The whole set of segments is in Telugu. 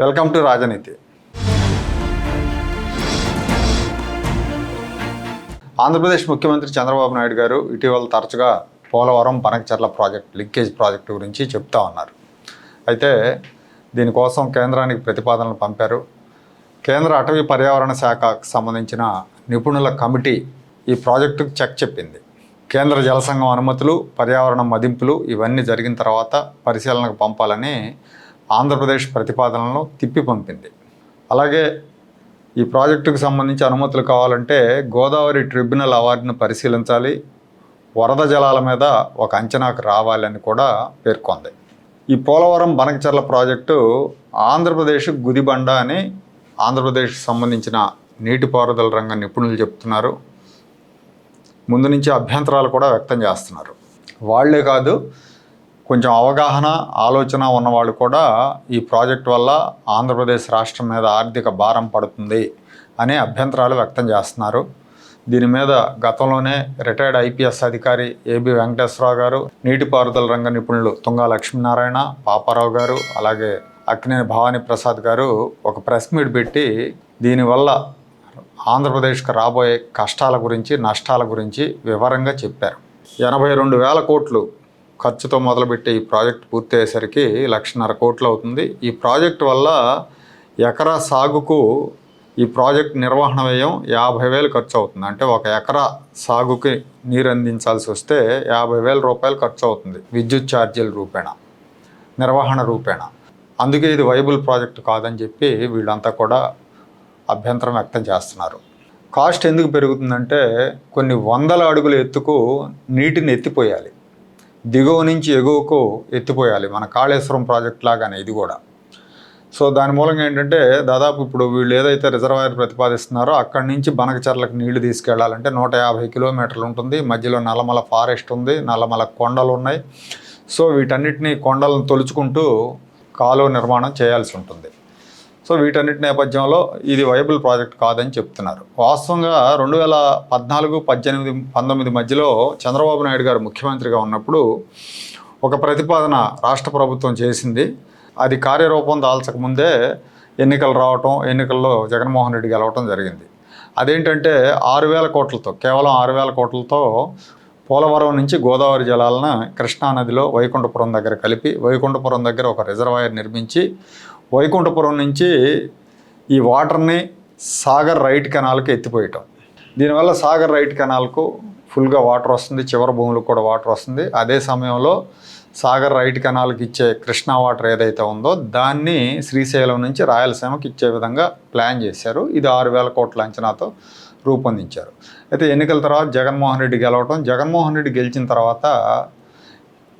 వెల్కమ్ టు రాజనీతి. ఆంధ్రప్రదేశ్ ముఖ్యమంత్రి చంద్రబాబు నాయుడు గారు ఇటీవల తరచుగా Polavaram Banakacherla project linkage project గురించి చెప్తా ఉన్నారు. అయితే దీనికోసం కేంద్రానికి ప్రతిపాదనలు పంపారు. కేంద్ర అటవీ పర్యావరణ శాఖకు సంబంధించిన నిపుణుల కమిటీ ఈ ప్రాజెక్టుకు చెక్ చెప్పింది. కేంద్ర జల సంఘం అనుమతులు పర్యావరణ మదింపులు ఇవన్నీ జరిగిన తర్వాత పరిశీలనకు పంపాలని ఆంధ్రప్రదేశ్ ప్రతిపాదనలను తిప్పి పంపింది. అలాగే ఈ ప్రాజెక్టుకు సంబంధించి అనుమతులు కావాలంటే గోదావరి ట్రిబ్యునల్ అవార్డును పరిశీలించాలి వరద జలాల మీద ఒక అంచనాకు రావాలని కూడా పేర్కొంది. ఈ పోలవరం బనకచర్ల ప్రాజెక్టు ఆంధ్రప్రదేశ్ గుదిబండ అని ఆంధ్రప్రదేశ్కి సంబంధించిన నీటిపారుదల రంగ నిపుణులు చెప్తున్నారు. ముందు నుంచి అభ్యంతరాలు కూడా వ్యక్తం చేస్తున్నారు. వాళ్ళే కాదు కొంచెం అవగాహన ఆలోచన ఉన్నవాళ్ళు కూడా ఈ ప్రాజెక్ట్ వల్ల ఆంధ్రప్రదేశ్ రాష్ట్రం మీద ఆర్థిక భారం పడుతుంది అనే అభ్యంతరాలు వ్యక్తం చేస్తున్నారు. దీని మీద గతంలోనే రిటైర్డ్ ఐపీఎస్ అధికారి ఏబి వెంకటేశ్వరరావు గారు నీటిపారుదల రంగ నిపుణులు తుంగా లక్ష్మీనారాయణ పాపారావు గారు అలాగే అక్కినేని భవానీ ప్రసాద్ గారు ఒక ప్రెస్ మీట్ పెట్టి దీనివల్ల ఆంధ్రప్రదేశ్కి రాబోయే కష్టాల గురించి నష్టాల గురించి వివరంగా చెప్పారు. ఎనభై రెండు వేల కోట్లు ఖర్చుతో మొదలుపెట్టి ఈ ప్రాజెక్ట్ పూర్తయ్యేసరికి లక్షన్నర కోట్లు అవుతుంది. ఈ ప్రాజెక్ట్ వల్ల ఎకరా సాగుకు ఈ ప్రాజెక్ట్ నిర్వహణ వ్యయం యాభై వేలు ఖర్చు అవుతుంది. అంటే ఒక ఎకరా సాగుకి నీరు అందించాల్సి వస్తే యాభై వేల రూపాయలు ఖర్చు అవుతుంది. విద్యుత్ ఛార్జీల రూపేణ నిర్వహణ రూపేణ. అందుకే ఇది వైబుల్ ప్రాజెక్ట్ కాదని చెప్పి వీళ్ళంతా కూడా అభ్యంతరం వ్యక్తం చేస్తున్నారు. కాస్ట్ ఎందుకు పెరుగుతుందంటే కొన్ని వందల అడుగుల ఎత్తుకు నీటిని ఎత్తిపోయాలి. దిగువ నుంచి ఎగువకు ఎత్తిపోయాలి మన కాళేశ్వరం ప్రాజెక్ట్ లాగానే ఇది కూడా. సో దాని మూలంగా ఏంటంటే దాదాపు ఇప్పుడు వీళ్ళు ఏదైతే రిజర్వాయర్ ప్రతిపాదిస్తున్నారో అక్కడి నుంచి బనకచర్లకు నీళ్ళు తీసుకెళ్ళాలంటే నూట యాభై కిలోమీటర్లు ఉంటుంది. మధ్యలో నల్లమల ఫారెస్ట్ ఉంది నల్లమల కొండలు ఉన్నాయి. సో వీటన్నిటిని కొండలను తొలుచుకుంటూ కాలువ నిర్మాణం చేయాల్సి ఉంటుంది. సో వీటన్నిటి నేపథ్యంలో ఇది వైబుల్ ప్రాజెక్ట్ కాదని చెప్తున్నారు. వాస్తవంగా రెండు వేల పద్నాలుగు పద్దెనిమిది పంతొమ్మిది మధ్యలో చంద్రబాబు నాయుడు గారు ముఖ్యమంత్రిగా ఉన్నప్పుడు ఒక ప్రతిపాదన రాష్ట్ర ప్రభుత్వం చేసింది. అది కార్యరూపం దాల్చక ముందే ఎన్నికలు రావటం ఎన్నికల్లో జగన్మోహన్ రెడ్డి గెలవటం జరిగింది. అదేంటంటే ఆరు వేల కోట్లతో కేవలం ఆరు వేల కోట్లతో పోలవరం నుంచి గోదావరి జలాలను కృష్ణానదిలో వైకుంఠపురం దగ్గర కలిపి వైకుంఠపురం దగ్గర ఒక రిజర్వాయర్ నిర్మించి వైకుంఠపురం నుంచి ఈ వాటర్ని సాగర్ రైట్ కెనాల్కి ఎత్తిపోయటం. దీనివల్ల సాగర్ రైట్ కెనాల్కు ఫుల్గా వాటర్ వస్తుంది చివరి భూములకు కూడా వాటర్ వస్తుంది. అదే సమయంలో సాగర్ రైట్ కెనాల్కి ఇచ్చే కృష్ణా వాటర్ ఏదైతే ఉందో దాన్ని శ్రీశైలం నుంచి రాయలసీమకి ఇచ్చే విధంగా ప్లాన్ చేశారు. ఇది ఆరు వేల కోట్ల అంచనాతో రూపొందించారు. అయితే ఎన్నికల తర్వాత జగన్మోహన్ రెడ్డి గెలవటం జగన్మోహన్ రెడ్డి గెలిచిన తర్వాత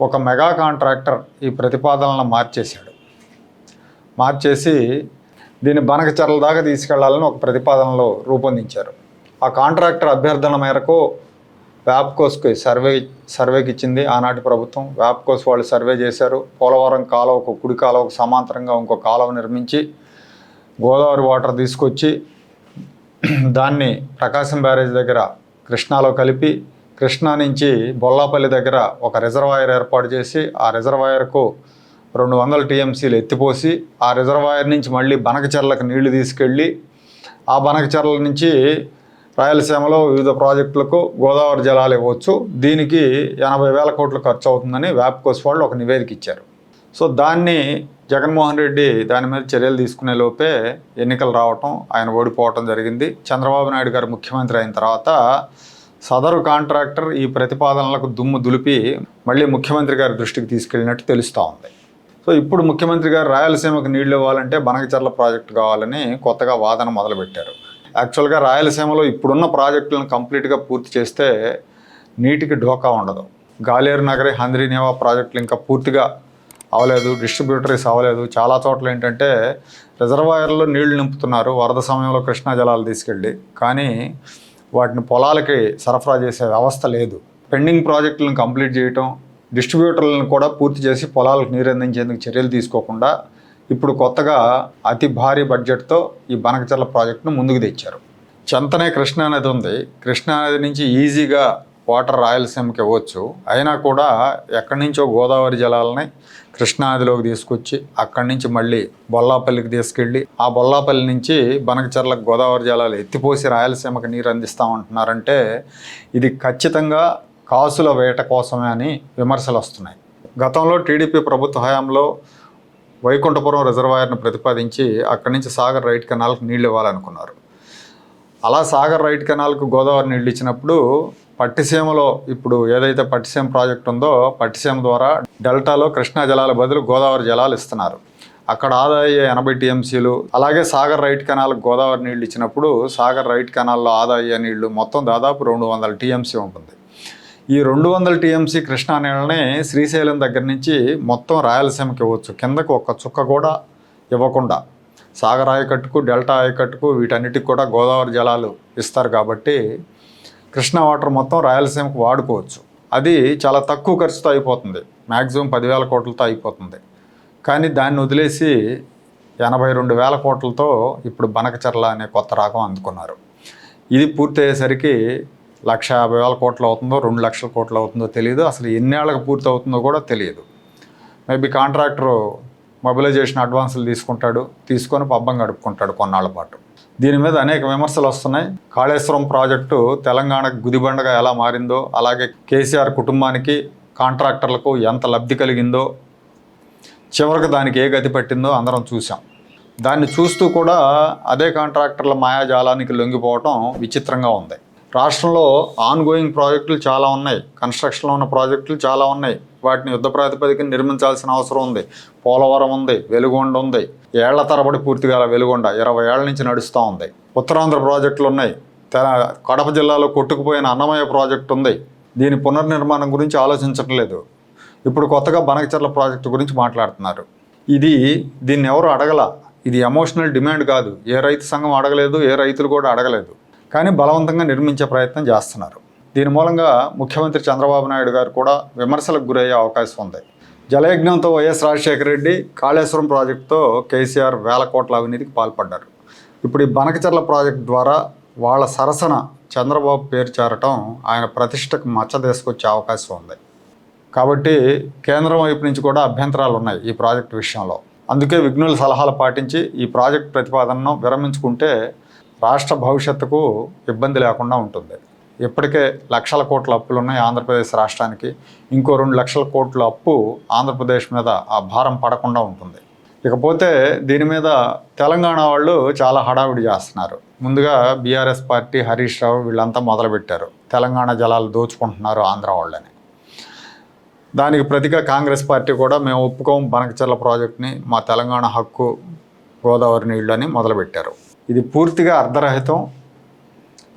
ఒక మెగా కాంట్రాక్టర్ ఈ ప్రతిపాదనలను మార్చేశాడు. మార్చేసి దీన్ని బనకచర్ల దాకా తీసుకెళ్ళాలని ఒక ప్రతిపాదనలో రూపొందించారు. ఆ కాంట్రాక్టర్ అభ్యర్థన మేరకు వ్యాప్కోస్కి సర్వే సర్వేకి ఇచ్చింది ఆనాటి ప్రభుత్వం. వ్యాప్కోస్ వాళ్ళు సర్వే చేశారు. పోలవరం కాలువకు కుడి కాలువకు సమాంతరంగా ఇంకో కాలువ నిర్మించి గోదావరి వాటర్ తీసుకొచ్చి దాన్ని ప్రకాశం బ్యారేజ్ దగ్గర కృష్ణాలో కలిపి కృష్ణా నుంచి బొల్లాపల్లి దగ్గర ఒక రిజర్వాయర్ ఏర్పాటు చేసి ఆ రిజర్వాయర్కు రెండు వందల టీఎంసీలు ఎత్తిపోసి ఆ రిజర్వాయర్ నుంచి మళ్ళీ బనకచెర్లకు నీళ్ళు తీసుకెళ్ళి ఆ బనకచెర్ల నుంచి రాయలసీమలో వివిధ ప్రాజెక్టులకు గోదావరి జలాలు ఇవ్వచ్చు. దీనికి ఎనభై వేల కోట్లు ఖర్చు అవుతుందని వ్యాప్కోస్ వాళ్ళు ఒక నివేదిక ఇచ్చారు. సో దాన్ని జగన్మోహన్ రెడ్డి దాని మీద చర్యలు తీసుకునే లోపే ఎన్నికలు రావటం ఆయన ఓడిపోవటం జరిగింది. చంద్రబాబు నాయుడు గారు ముఖ్యమంత్రి అయిన తర్వాత సదరు కాంట్రాక్టర్ ఈ ప్రతిపాదనలకు దుమ్ము దులిపి మళ్ళీ ముఖ్యమంత్రి గారి దృష్టికి తీసుకెళ్ళినట్టు తెలుస్తూ ఉంది. సో ఇప్పుడు ముఖ్యమంత్రి గారు రాయలసీమకు నీళ్ళు ఇవ్వాలంటే బనకచర్ల ప్రాజెక్టు కావాలని కొత్తగా వాదన మొదలుపెట్టారు. యాక్చువల్గా రాయలసీమలో ఇప్పుడున్న ప్రాజెక్టులను కంప్లీట్గా పూర్తి చేస్తే నీటికి ఢోకా ఉండదు. గాలేరు నగరి హంద్రీనేవా ప్రాజెక్టులు ఇంకా పూర్తిగా అవలేదు డిస్ట్రిబ్యూటరీస్ అవ్వలేదు చాలా చోట్ల ఏంటంటే రిజర్వాయర్లో నీళ్ళు నింపుతున్నారు వరద సమయంలో కృష్ణా జలాలు తీసుకెళ్ళి. కానీ వాటిని పొలాలకి సరఫరా చేసే వ్యవస్థ లేదు. పెండింగ్ ప్రాజెక్టులను కంప్లీట్ చేయటం డిస్ట్రిబ్యూటర్లను కూడా పూర్తి చేసి పొలాలకు నీరు అందించేందుకు చర్యలు తీసుకోకుండా ఇప్పుడు కొత్తగా అతి భారీ బడ్జెట్తో ఈ బనకచర్ల ప్రాజెక్టును ముందుకు తెచ్చారు. చెంతనే కృష్ణానది ఉంది. కృష్ణానది నుంచి ఈజీగా వాటర్ రాయలసీమకి ఇవ్వచ్చు. అయినా కూడా ఎక్కడి నుంచో గోదావరి జలాలని కృష్ణానదిలోకి తీసుకొచ్చి అక్కడి నుంచి మళ్ళీ బొల్లాపల్లికి తీసుకెళ్ళి ఆ బొల్లాపల్లి నుంచి బనకచర్లకు గోదావరి జలాలు ఎత్తిపోసి రాయలసీమకి నీరు అందిస్తామంటున్నారంటే ఇది ఖచ్చితంగా కాసుల వేట కోసమే అని విమర్శలు వస్తున్నాయి. గతంలో టీడీపీ ప్రభుత్వ హయాంలో వైకుంఠపురం రిజర్వాయర్ను ప్రతిపాదించి అక్కడి నుంచి సాగర్ రైట్ కెనాల్కి నీళ్ళు ఇవ్వాలనుకున్నారు. అలా సాగర్ రైట్ కెనాల్కు గోదావరి నీళ్ళు ఇచ్చినప్పుడు పట్టిసీమలో ఇప్పుడు ఏదైతే పట్టిసీమ ప్రాజెక్ట్ ఉందో పట్టిసీమ ద్వారా డెల్టాలో కృష్ణా జలాల బదులు గోదావరి జలాలు ఇస్తున్నారు. అక్కడ ఆదా అయ్యే ఎనభై టీఎంసీలు అలాగే సాగర్ రైట్ కెనాల్కి గోదావరి నీళ్ళు ఇచ్చినప్పుడు సాగర్ రైట్ కెనాల్లో ఆదా అయ్యే నీళ్ళు మొత్తం దాదాపు రెండు వందల టీఎంసీ ఉంటుంది. ఈ రెండు వందల టీఎంసీ కృష్ణా నీళ్ళని శ్రీశైలం దగ్గర నుంచి మొత్తం రాయలసీమకి ఇవ్వచ్చు. కిందకు ఒక్క చుక్క కూడా ఇవ్వకుండా. సాగర్ ఆయకట్టుకు డెల్టా ఆయకట్టుకు వీటన్నిటికి కూడా గోదావరి జలాలు ఇస్తారు కాబట్టి కృష్ణా వాటర్ మొత్తం రాయలసీమకు వాడుకోవచ్చు. అది చాలా తక్కువ ఖర్చుతో అయిపోతుంది. మ్యాక్సిమం పదివేల కోట్లతో అయిపోతుంది. కానీ దాన్ని వదిలేసి ఎనభై రెండు వేల కోట్లతో ఇప్పుడు బనకచర్ల అనే కొత్త రాగం అందుకున్నారు. ఇది పూర్తయ్యేసరికి లక్ష యాభై వేల కోట్లు అవుతుందో రెండు లక్షల కోట్లు అవుతుందో తెలియదు అసలు ఎన్నేళ్ళకి పూర్తి అవుతుందో కూడా తెలియదు మేబీ కాంట్రాక్టరు మొబిలైజేషన్ అడ్వాన్సులు తీసుకుంటాడు తీసుకొని పబ్బం గడుపుకుంటాడు కొన్నాళ్ళ పాటు. దీని మీద అనేక విమర్శలు వస్తున్నాయి. కాళేశ్వరం ప్రాజెక్టు తెలంగాణకు గుదిబండగా ఎలా మారిందో అలాగే కేసీఆర్ కుటుంబానికి కాంట్రాక్టర్లకు ఎంత లబ్ధి కలిగిందో చివరికి దానికి ఏ గతి పట్టిందో అందరం చూసాం దాన్ని చూస్తూ కూడా అదే కాంట్రాక్టర్ల మాయాజాలానికి లొంగిపోవటం విచిత్రంగా ఉంది. రాష్ట్రంలో ఆన్గోయింగ్ ప్రాజెక్టులు చాలా ఉన్నాయి. కన్స్ట్రక్షన్లో ఉన్న ప్రాజెక్టులు చాలా ఉన్నాయి. వాటిని యుద్ధ ప్రాతిపదికన నిర్మించాల్సిన అవసరం ఉంది. పోలవరం ఉంది వెలుగొండ ఉంది. ఏళ్ళ తరబడి పూర్తిగా వెలుగొండ ఇరవై ఏళ్ళ నుంచి నడుస్తూ ఉంది. ఉత్తరాంధ్ర ప్రాజెక్టులు ఉన్నాయి. కడప జిల్లాలో కొట్టుకుపోయిన అన్నమయ్య ప్రాజెక్టు ఉంది. దీని పునర్నిర్మాణం గురించి ఆలోచించడం లేదు ఇప్పుడు కొత్తగా బనకచర్ల ప్రాజెక్టు గురించి మాట్లాడుతున్నారు. ఇది దీన్ని ఎవరు అడగల? ఇది ఎమోషనల్ డిమాండ్ కాదు. ఏ రైతు సంఘం అడగలేదు ఏ రైతులు కూడా అడగలేదు. కానీ బలవంతంగా నిర్మించే ప్రయత్నం చేస్తున్నారు. దీని మూలంగా ముఖ్యమంత్రి చంద్రబాబు నాయుడు గారు కూడా విమర్శలకు గురయ్యే అవకాశం ఉంది. జలయజ్ఞంతో వైఎస్ రాజశేఖర రెడ్డి కాళేశ్వరం ప్రాజెక్టుతో కేసీఆర్ వేల కోట్ల అవినీతికి పాల్పడ్డారు. ఇప్పుడు ఈ బనకచర్ల ప్రాజెక్ట్ ద్వారా వాళ్ళ సరసన చంద్రబాబు పేరు చేరటం ఆయన ప్రతిష్టకు మచ్చ తీసుకొచ్చే అవకాశం ఉంది. కాబట్టి కేంద్రం వైపు నుంచి కూడా అభ్యంతరాలు ఉన్నాయి ఈ ప్రాజెక్ట్ విషయంలో. అందుకే విఘ్నుల సలహాలు పాటించి ఈ ప్రాజెక్ట్ ప్రతిపాదనను విరమించుకుంటే రాష్ట్ర భవిష్యత్తుకు ఇబ్బంది లేకుండా ఉంటుంది. ఇప్పటికే లక్షల కోట్ల అప్పులు ఉన్నాయి ఆంధ్రప్రదేశ్ రాష్ట్రానికి. ఇంకో రెండు లక్షల కోట్ల అప్పు ఆంధ్రప్రదేశ్ మీద ఆ భారం పడకుండా ఉంటుంది. ఇకపోతే దీని మీద తెలంగాణ వాళ్ళు చాలా హడావిడి చేస్తున్నారు. ముందుగా బీఆర్ఎస్ పార్టీ హరీష్ రావు వీళ్ళంతా మొదలుపెట్టారు. తెలంగాణ జలాలు దోచుకుంటున్నారు ఆంధ్ర వాళ్ళని. దానికి ప్రతిగా కాంగ్రెస్ పార్టీ కూడా మేము ఒప్పుకోం బనకచర్ల ప్రాజెక్ట్ని మా తెలంగాణ హక్కు గోదావరి నీళ్ళు అని మొదలుపెట్టారు. ఇది పూర్తిగా అర్ధరహితం.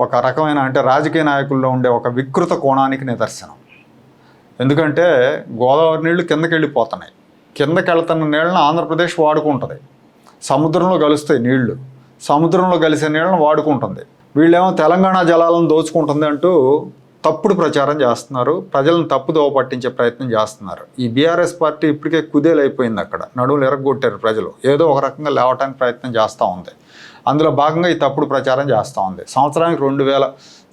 ఒక రకమైన అంటే రాజకీయ నాయకుల్లో ఉండే ఒక వికృత కోణానికి నిదర్శనం. ఎందుకంటే గోదావరి నీళ్ళు కిందకి వెళ్ళిపోతున్నాయి. కిందకి వెళ్తున్న నీళ్ళని ఆంధ్రప్రదేశ్ వాడుకుంటుంది. సముద్రంలో కలుస్తాయి నీళ్ళు. సముద్రంలో కలిసే నీళ్ళని వాడుకుంటుంది. వీళ్ళేమో తెలంగాణ జలాలను దోచుకుంటుంది అంటూ తప్పుడు ప్రచారం చేస్తున్నారు. ప్రజలను తప్పుదోవ పట్టించే ప్రయత్నం చేస్తున్నారు. ఈ బీఆర్ఎస్ పార్టీ ఇప్పటికే కుదేలైపోయింది అక్కడ. నడువులు ఎరగొట్టారు ప్రజలు. ఏదో ఒక రకంగా లేవటానికి ప్రయత్నం చేస్తూ ఉంది. అందులో భాగంగా ఈ తప్పుడు ప్రచారం చేస్తూ ఉంది. సంవత్సరానికి రెండు వేల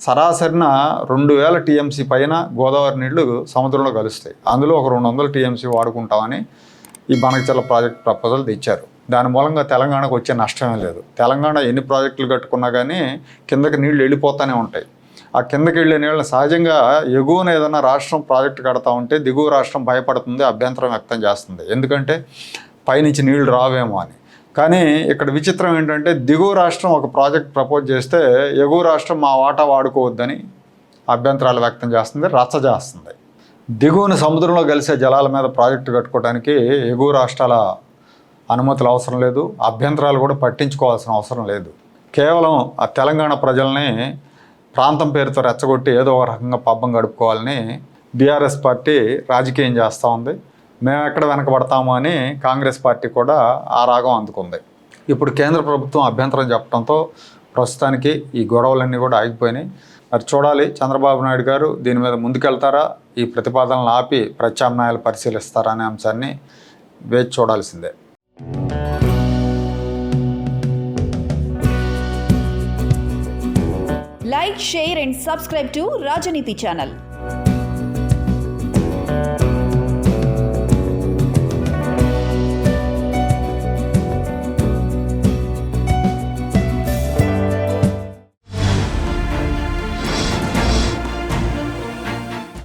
సరాసరిన రెండు వేల టీఎంసీ పైన గోదావరి నీళ్ళు సముద్రంలో కలుస్తాయి. అందులో ఒక రెండు వందల టీఎంసీ వాడుకుంటామని ఈ బనకచర్ల ప్రాజెక్ట్ ప్రపోజల్ తెచ్చారు. దాని మూలంగా తెలంగాణకు వచ్చే నష్టమే లేదు. తెలంగాణ ఎన్ని ప్రాజెక్టులు కట్టుకున్నా కానీ కిందకి నీళ్ళు వెళ్ళిపోతూనే ఉంటాయి. ఆ కిందకి వెళ్ళే నీళ్ళని సహజంగా ఎగువన ఏదైనా రాష్ట్రం ప్రాజెక్టు కడతా ఉంటే దిగువ రాష్ట్రం భయపడుతుంది అభ్యంతరం వ్యక్తం చేస్తుంది. ఎందుకంటే పైనుంచి నీళ్ళు రావేమో అని. కానీ ఇక్కడ విచిత్రం ఏంటంటే దిగువ రాష్ట్రం ఒక ప్రాజెక్ట్ ప్రపోజ్ చేస్తే ఎగువ రాష్ట్రం మా వాటా వాడుకోవద్దని అభ్యంతరాలు వ్యక్తం చేస్తుంది రచ్చ చేస్తుంది. దిగువన సముద్రంలో కలిసే జలాల మీద ప్రాజెక్టు కట్టుకోవడానికి ఎగువ రాష్ట్రాల అనుమతులు అవసరం లేదు అభ్యంతరాలు కూడా పట్టించుకోవాల్సిన అవసరం లేదు. కేవలం ఆ తెలంగాణ ప్రజల్ని ప్రాంతం పేరుతో రెచ్చగొట్టి ఏదో ఒక రకంగా పబ్బం గడుపుకోవాలని బీఆర్ఎస్ పార్టీ రాజకీయం చేస్తూ ఉంది. మేము ఎక్కడ వెనకబడతాము అని కాంగ్రెస్ పార్టీ కూడా ఆ రాగం అందుకుంది. ఇప్పుడు కేంద్ర ప్రభుత్వం అభ్యంతరం చెప్పడంతో ప్రస్తుతానికి ఈ గొడవలన్నీ కూడా ఆగిపోయినాయి. మరి చూడాలి చంద్రబాబు నాయుడు గారు దీని మీద ముందుకెళ్తారా? ఈ ప్రతిపాదనలు ఆపి ప్రత్యామ్నాయాలు పరిశీలిస్తారా అనే అంశాన్ని వేచి చూడాల్సిందే. Like share and subscribe to Rajaneethi channel